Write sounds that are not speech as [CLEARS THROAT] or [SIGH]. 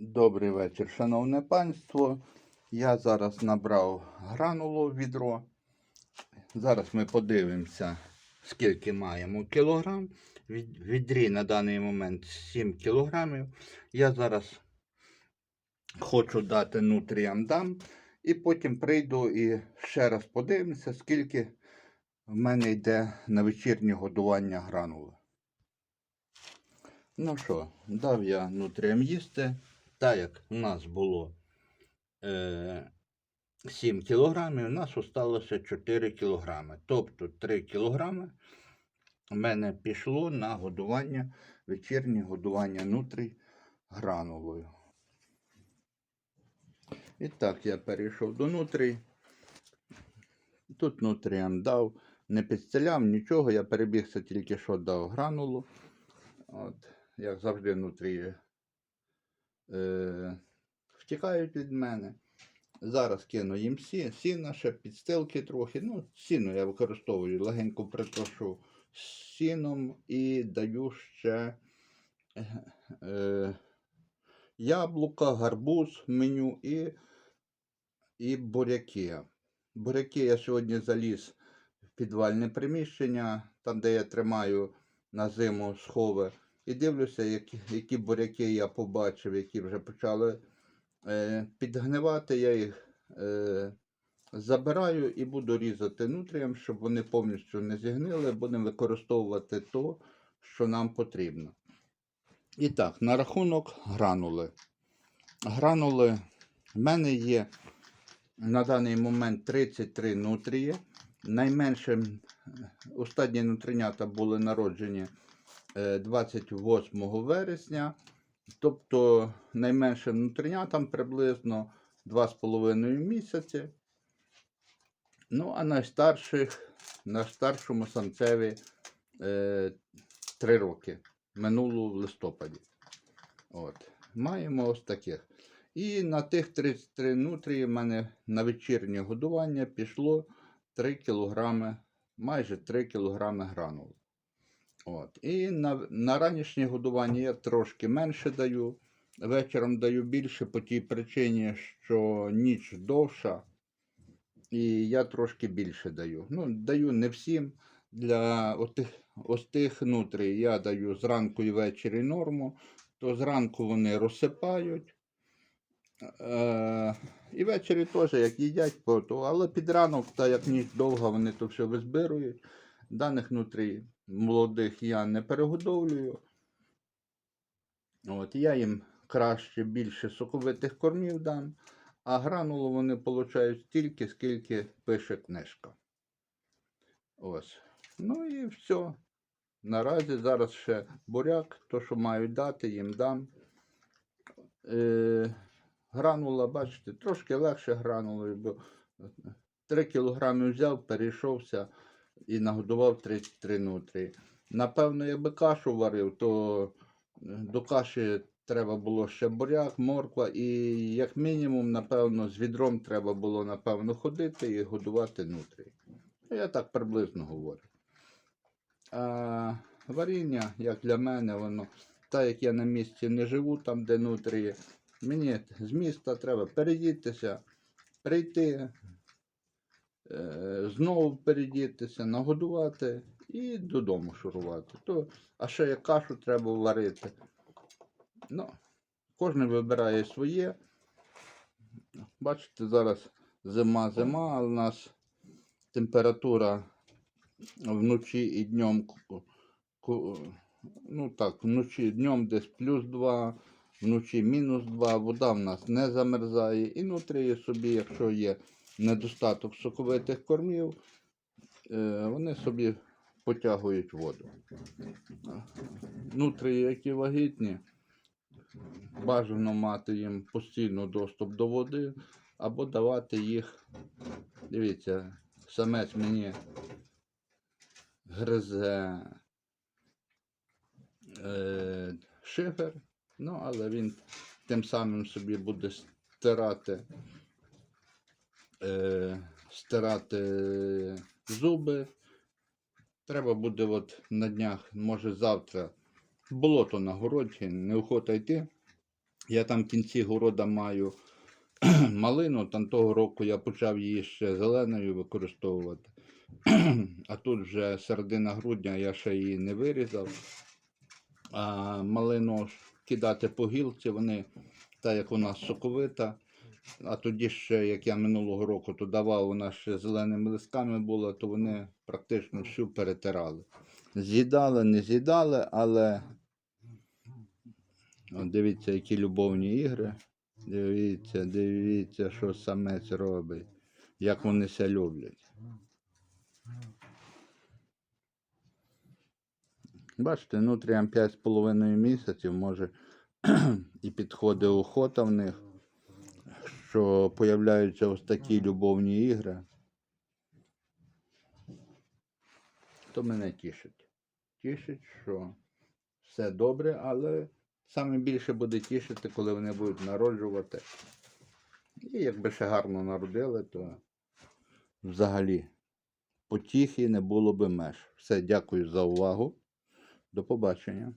Добрий вечір, шановне панство. Я зараз набрав гранулу в відро. Зараз ми подивимося, скільки маємо кілограм. В відрі на даний момент 7 кілограмів. Я зараз хочу дати нутріям дам. І потім прийду і ще раз подивимося, скільки в мене йде на вечірнє годування гранули. Ну що, дав я нутріям їсти. Так як у нас було е, 7 кілограмів, у нас осталося 4 кілограми. Тобто 3 кілограми у мене пішло на годування, вечірнє годування нутрій гранулою. І так, я перейшов до нутрій. Тут нутріям дав, не підстеляв нічого, я перебігся тільки що дав гранулу. От, як завжди, нутрії е, втікають від мене. Зараз кину їм сі, сіна, ще підстилки трохи. Ну, сіно я використовую, легенько притрошу сіном і даю ще е, е, яблука, гарбуз меню і, і буряки. Буряки я сьогодні заліз в підвальне приміщення, там, де я тримаю на зиму схови. І дивлюся, які, які буряки я побачив, які вже почали е, підгнивати. Я їх е, забираю і буду різати нутріям, щоб вони повністю не зігнили. Будемо використовувати то, що нам потрібно. І так, на рахунок гранули. Гранули в мене є на даний момент 33 нутрії. Найменшим е, останні нутринята були народжені 28 вересня. Тобто найменшим нутринятам приблизно 2,5 місяці. Ну, а найстарших, на старшому самцеві е, 3 роки. Минулу в листопаді. От. Маємо ось таких. І на тих 33 нутрії в мене на вечірнє годування пішло 3 кг, майже 3 кг гранул. От. І на, на ранішнє годування я трошки менше даю. Вечором даю більше по тій причині, що ніч довша. І я трошки більше даю. Ну, даю не всім. Для отих, ось тих нутрій я даю зранку і ввечері норму, то зранку вони розсипають. Е, і ввечері теж як їдять, то, але під ранок, та як ніч довга, вони то все визбирують. Даних нутрій молодих я не перегодовлюю. От, я їм краще більше соковитих кормів дам, а гранулу вони получають стільки, скільки пише книжка. Ось. Ну і все. Наразі зараз ще буряк, то, що мають дати, їм дам. Е, гранула, бачите, трошки легше гранулою, бо 3 кілограми взяв, перейшовся і нагодував 33 нутрії. Напевно, якби кашу варив, то е, до каші треба було ще буряк, морква, і як мінімум, напевно, з відром треба було, напевно, ходити і годувати нутрії. Ну, Я так приблизно говорю. А варіння, як для мене, воно, так як я на місці не живу, там, де нутрії, мені з міста треба переїдьтеся, прийти, знову передітися, нагодувати і додому шурувати. То, а ще як кашу треба варити. Ну, кожен вибирає своє. Бачите, зараз зима, зима, а у нас температура вночі і днем. Ну так, вночі днем десь плюс 2, вночі мінус 2, вода в нас не замерзає. І нутрії собі, якщо є недостаток соковитих кормів, е, вони собі потягують воду. Нутрії, які вагітні, бажано мати їм постійно доступ до води або давати їх. Дивіться, самець мені гризе е, шифер, ну, але він тим самим собі буде стирати, е, стирати зуби. Треба буде от на днях, може завтра, болото на городі, неохота йти. Я там в кінці города маю [CLEARS THROAT] малину, там того року я почав її ще зеленою використовувати. [CLEARS THROAT] А тут вже середина грудня я ще її не вирізав. А малину кидати по гілці, вони, так як вона соковита. А тоді ще, як я минулого року то давав, вона ще зеленими листками була, то вони практично всю перетирали. З'їдали, не з'їдали, але От дивіться, які любовні ігри. Дивіться, дивіться, що самець робить, як вони ся люблять. Бачите, нутріям 5,5 місяців, може [CLEARS THROAT] і підходить охота в них, що появляються ось такі любовні ігри. То мене тішить. Тішить, що все добре, але саме більше буде тішити, коли вони будуть народжувати. І якби ще гарно народили, то взагалі потіхи не було би меж. Все, дякую за увагу. До побачення.